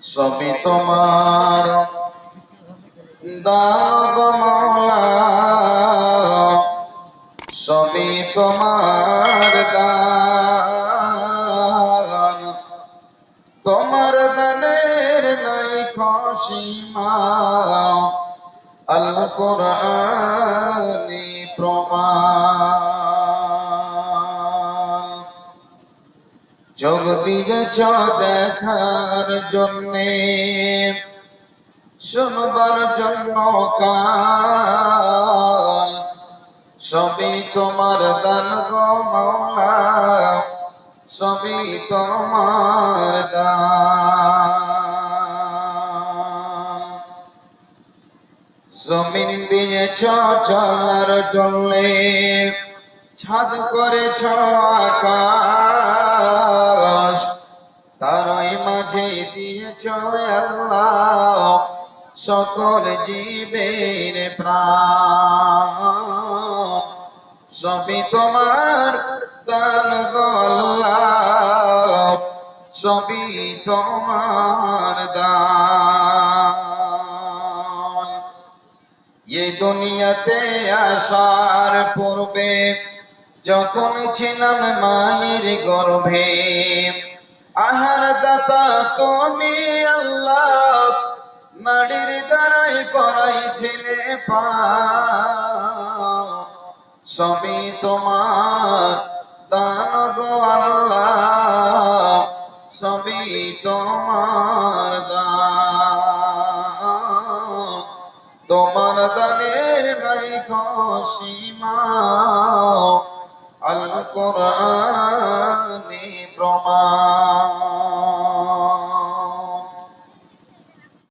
সবই তোমার। দান গো মাওলা সবই তোমার দান। তোমার দানের নাই খসীমা আল কোরআনি প্রমাণ। যোগ দিয়েছ দেখার জন্যে। শুনবার জন্য কাল, সবই তোমার দান গো সবই তোমার দান। জমিন দিয়েছ চলার জন্যে, ছাদ করেছ আকাশ মাঝে দিয়েছ আল্লাহ সকল জীবের প্রাণ। সবই তোমার দান গো আল্লাহ, সবই তোমার দান। এই দুনিয়াতে আসার পূর্বে যখন ছিলাম মায়ের গর্ভে আহার দাতা, তুমি আল্লাহ, নারীর দ্বারাই করাইছিলে সবই তোমার দান গো আল্লাহ সবই তোমার তোমার দানের নাই সীমা। আল কোরআন